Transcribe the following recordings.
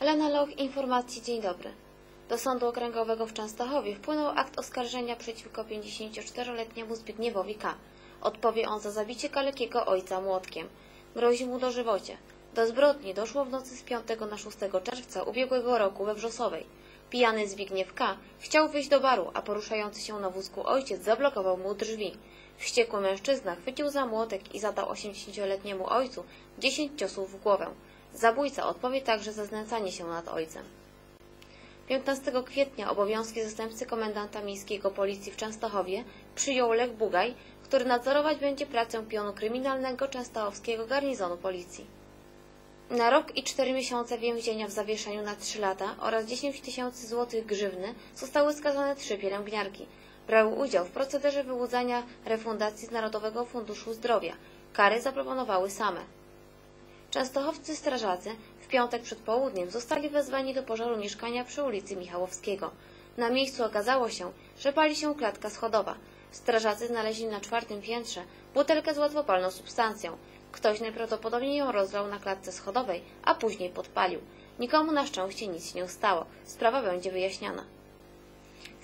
Lena Loch, informacji dzień dobry. Do Sądu Okręgowego w Częstochowie wpłynął akt oskarżenia przeciwko 54-letniemu Zbigniewowi K. Odpowie on za zabicie kalekiego ojca młotkiem. Grozi mu dożywocie. Do zbrodni doszło w nocy z 5 na 6 czerwca ubiegłego roku we Wrzosowej. Pijany Zbigniew K. chciał wyjść do baru, a poruszający się na wózku ojciec zablokował mu drzwi. Wściekły mężczyzna chwycił za młotek i zadał 80-letniemu ojcu 10 ciosów w głowę. Zabójca odpowie także za znęcanie się nad ojcem. 15 kwietnia obowiązki zastępcy komendanta miejskiego policji w Częstochowie przyjął Lech Bugaj, który nadzorować będzie pracę pionu kryminalnego częstochowskiego garnizonu policji. Na rok i 4 miesiące więzienia w zawieszeniu na 3 lata oraz 10 tysięcy złotych grzywny zostały skazane trzy pielęgniarki. Brały udział w procederze wyłudzania refundacji z Narodowego Funduszu Zdrowia. Kary zaproponowały same. Częstochowcy strażacy w piątek przed południem zostali wezwani do pożaru mieszkania przy ulicy Michałowskiego. Na miejscu okazało się, że pali się klatka schodowa. Strażacy znaleźli na czwartym piętrze butelkę z łatwopalną substancją. Ktoś najprawdopodobniej ją rozlał na klatce schodowej, a później podpalił. Nikomu na szczęście nic się nie stało. Sprawa będzie wyjaśniana.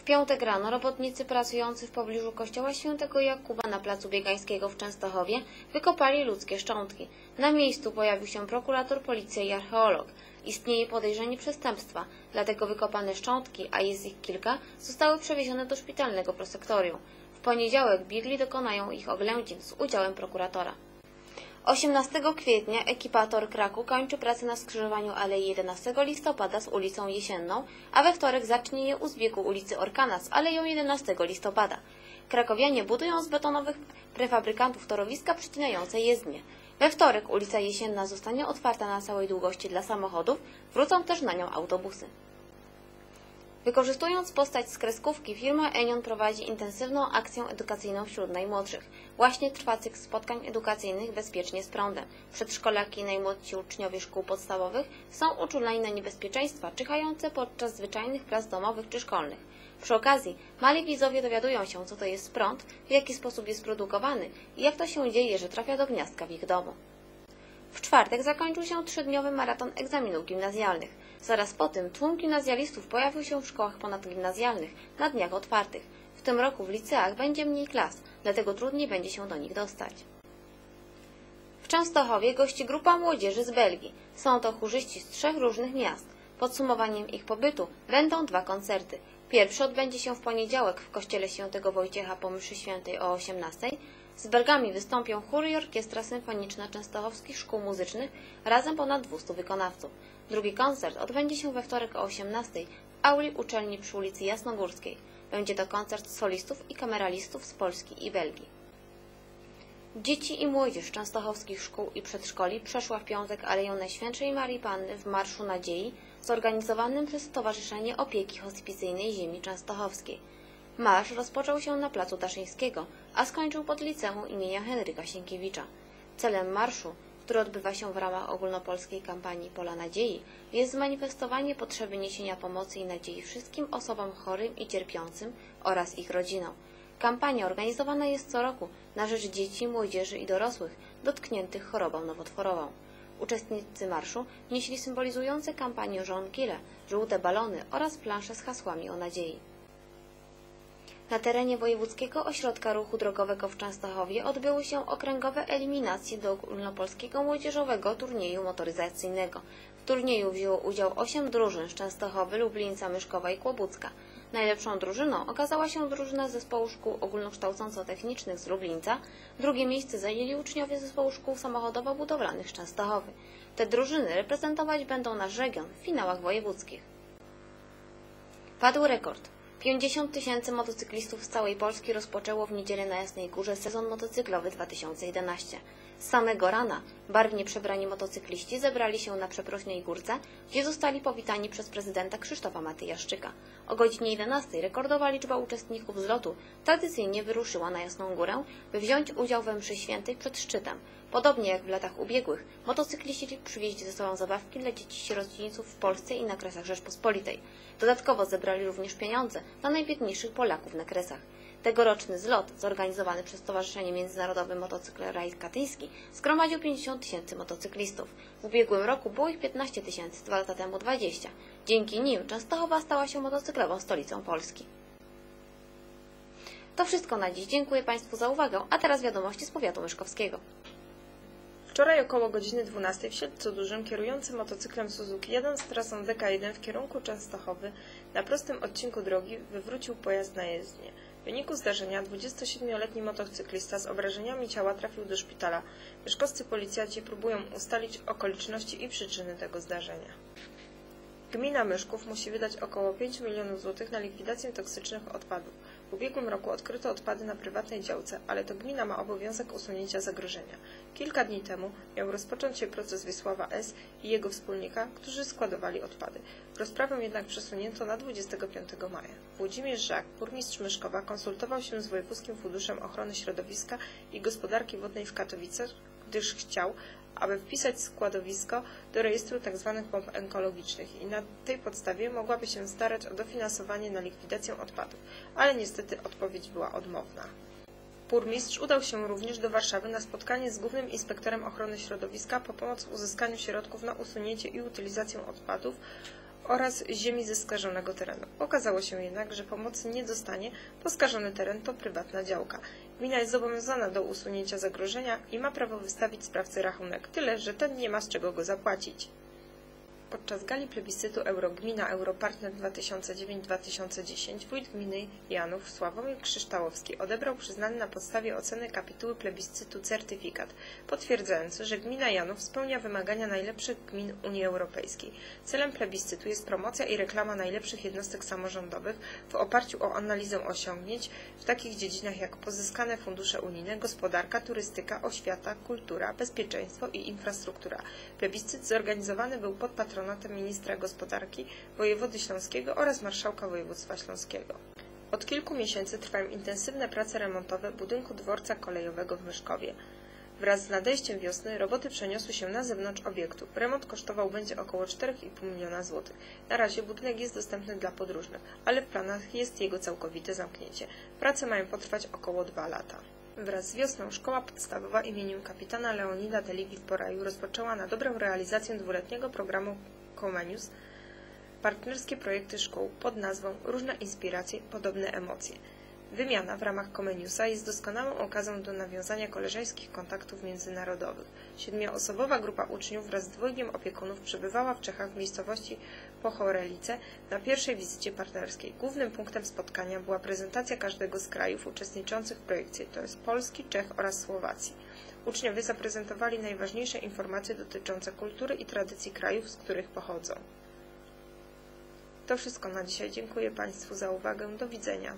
Piątek rano robotnicy pracujący w pobliżu kościoła świętego Jakuba na placu Biegańskiego w Częstochowie wykopali ludzkie szczątki. Na miejscu pojawił się prokurator, policja i archeolog. Istnieje podejrzenie przestępstwa, dlatego wykopane szczątki, a jest ich kilka, zostały przewiezione do szpitalnego prosektorium. W poniedziałek biegli dokonają ich oględzin z udziałem prokuratora. 18 kwietnia ekipa Tor Kraku kończy pracę na skrzyżowaniu Alei 11 listopada z ulicą Jesienną, a we wtorek zacznie je u zbiegu ulicy Orkana z Aleją 11 listopada. Krakowianie budują z betonowych prefabrykantów torowiska przycinające jezdnie. We wtorek ulica Jesienna zostanie otwarta na całej długości dla samochodów, wrócą też na nią autobusy. Wykorzystując postać z kreskówki, firma Enion prowadzi intensywną akcję edukacyjną wśród najmłodszych. Właśnie trwa cykl spotkań edukacyjnych bezpiecznie z prądem. Przedszkolaki i najmłodsi uczniowie szkół podstawowych są uczuleni na niebezpieczeństwa czyhające podczas zwyczajnych prac domowych czy szkolnych. Przy okazji mali widzowie dowiadują się, co to jest prąd, w jaki sposób jest produkowany i jak to się dzieje, że trafia do gniazdka w ich domu. W czwartek zakończył się trzydniowy maraton egzaminów gimnazjalnych. Zaraz po tym tłum gimnazjalistów pojawił się w szkołach ponadgimnazjalnych na dniach otwartych. W tym roku w liceach będzie mniej klas, dlatego trudniej będzie się do nich dostać. W Częstochowie gości grupa młodzieży z Belgii. Są to chórzyści z trzech różnych miast. Podsumowaniem ich pobytu będą dwa koncerty. Pierwszy odbędzie się w poniedziałek w kościele świętego Wojciecha po mszy świętej o 18. Z Belgami wystąpią chóry i orkiestra symfoniczna częstochowskich szkół muzycznych, razem ponad 200 wykonawców. Drugi koncert odbędzie się we wtorek o 18 w auli uczelni przy ulicy Jasnogórskiej. Będzie to koncert solistów i kameralistów z Polski i Belgii. Dzieci i młodzież częstochowskich szkół i przedszkoli przeszła w piątek Aleją Najświętszej Marii Panny w Marszu Nadziei zorganizowanym przez Stowarzyszenie Opieki Hospicyjnej Ziemi Częstochowskiej. Marsz rozpoczął się na placu Daszyńskiego, a skończył pod liceum imienia Henryka Sienkiewicza. Celem marszu, który odbywa się w ramach ogólnopolskiej kampanii Pola Nadziei, jest zmanifestowanie potrzeby niesienia pomocy i nadziei wszystkim osobom chorym i cierpiącym oraz ich rodzinom. Kampania organizowana jest co roku na rzecz dzieci, młodzieży i dorosłych dotkniętych chorobą nowotworową. Uczestnicy marszu nieśli symbolizujące kampanię żonkile, żółte balony oraz plansze z hasłami o nadziei. Na terenie Wojewódzkiego Ośrodka Ruchu Drogowego w Częstochowie odbyły się okręgowe eliminacje do ogólnopolskiego młodzieżowego turnieju motoryzacyjnego. W turnieju wzięło udział osiem drużyn z Częstochowy, Lublińca, Myszkowa i Kłobucka. Najlepszą drużyną okazała się drużyna zespołu szkół ogólnokształcąco-technicznych z Lublińca. Drugie miejsce zajęli uczniowie zespołu szkół samochodowo-budowlanych z Częstochowy. Te drużyny reprezentować będą nasz region w finałach wojewódzkich. Padł rekord. 50 tysięcy motocyklistów z całej Polski rozpoczęło w niedzielę na Jasnej Górze sezon motocyklowy 2011. Samego rana barwnie przebrani motocykliści zebrali się na Przeprośnej Górce, gdzie zostali powitani przez prezydenta Krzysztofa Matyjaszczyka. O godzinie 11 rekordowa liczba uczestników zlotu tradycyjnie wyruszyła na Jasną Górę, by wziąć udział we mszy świętej przed szczytem. Podobnie jak w latach ubiegłych, motocykliści przywieźli ze sobą zabawki dla dzieci sierocińców w Polsce i na Kresach Rzeczpospolitej. Dodatkowo zebrali również pieniądze dla najbiedniejszych Polaków na Kresach. Tegoroczny zlot, zorganizowany przez Stowarzyszenie Międzynarodowe Motocykl Rajd Katyński, zgromadził 50 tysięcy motocyklistów. W ubiegłym roku było ich 15 tysięcy, dwa lata temu 20. Dzięki nim Częstochowa stała się motocyklową stolicą Polski. To wszystko na dziś. Dziękuję Państwu za uwagę, a teraz wiadomości z powiatu myszkowskiego. Wczoraj około godziny 12 w Siedlcu Dużym kierujący motocyklem Suzuki jadąc trasą DK1 w kierunku Częstochowy na prostym odcinku drogi wywrócił pojazd na jezdnię. Wyniku zdarzenia 27-letni motocyklista z obrażeniami ciała trafił do szpitala. Mieszkowscy policjanci próbują ustalić okoliczności i przyczyny tego zdarzenia. Gmina Myszków musi wydać około 5 milionów złotych na likwidację toksycznych odpadów. W ubiegłym roku odkryto odpady na prywatnej działce, ale to gmina ma obowiązek usunięcia zagrożenia. Kilka dni temu miał rozpocząć się proces Wiesława S. i jego wspólnika, którzy składowali odpady. Rozprawę jednak przesunięto na 25 maja. Włodzimierz Żak, burmistrz Myszkowa, konsultował się z Wojewódzkim Funduszem Ochrony Środowiska i Gospodarki Wodnej w Katowicach, gdyż chciał, aby wpisać składowisko do rejestru tzw. pomp ekologicznych i na tej podstawie mogłaby się starać o dofinansowanie na likwidację odpadów, ale niestety odpowiedź była odmowna. Burmistrz udał się również do Warszawy na spotkanie z Głównym Inspektorem Ochrony Środowiska po pomoc w uzyskaniu środków na usunięcie i utylizację odpadów oraz ziemi ze skażonego terenu. Okazało się jednak, że pomocy nie dostanie, bo skażony teren to prywatna działka. Gmina jest zobowiązana do usunięcia zagrożenia i ma prawo wystawić sprawcy rachunek, tyle że ten nie ma z czego go zapłacić. Podczas gali plebiscytu Eurogmina Europartner 2009-2010 wójt gminy Janów Sławomir Krzyształowski odebrał przyznany na podstawie oceny kapituły plebiscytu certyfikat, potwierdzający, że gmina Janów spełnia wymagania najlepszych gmin Unii Europejskiej. Celem plebiscytu jest promocja i reklama najlepszych jednostek samorządowych w oparciu o analizę osiągnięć w takich dziedzinach jak pozyskane fundusze unijne, gospodarka, turystyka, oświata, kultura, bezpieczeństwo i infrastruktura. Plebiscyt zorganizowany był pod patronatem patronatem ministra gospodarki wojewody śląskiego oraz marszałka województwa śląskiego. Od kilku miesięcy trwają intensywne prace remontowe budynku dworca kolejowego w Myszkowie. Wraz z nadejściem wiosny roboty przeniosły się na zewnątrz obiektu. Remont kosztował będzie około 4,5 miliona złotych. Na razie budynek jest dostępny dla podróżnych, ale w planach jest jego całkowite zamknięcie. Prace mają potrwać około 2 lata. Wraz z wiosną szkoła podstawowa imieniem kapitana Leonida Deligi w Poraju rozpoczęła na dobrą realizację dwuletniego programu Comenius partnerskie projekty szkół pod nazwą Różne inspiracje, podobne emocje. Wymiana w ramach Comeniusa jest doskonałą okazją do nawiązania koleżeńskich kontaktów międzynarodowych. Siedmioosobowa grupa uczniów wraz z dwojgiem opiekunów przebywała w Czechach w miejscowości Pochorelice na pierwszej wizycie partnerskiej. Głównym punktem spotkania była prezentacja każdego z krajów uczestniczących w projekcie, to jest Polski, Czech oraz Słowacji. Uczniowie zaprezentowali najważniejsze informacje dotyczące kultury i tradycji krajów, z których pochodzą. To wszystko na dzisiaj. Dziękuję Państwu za uwagę. Do widzenia.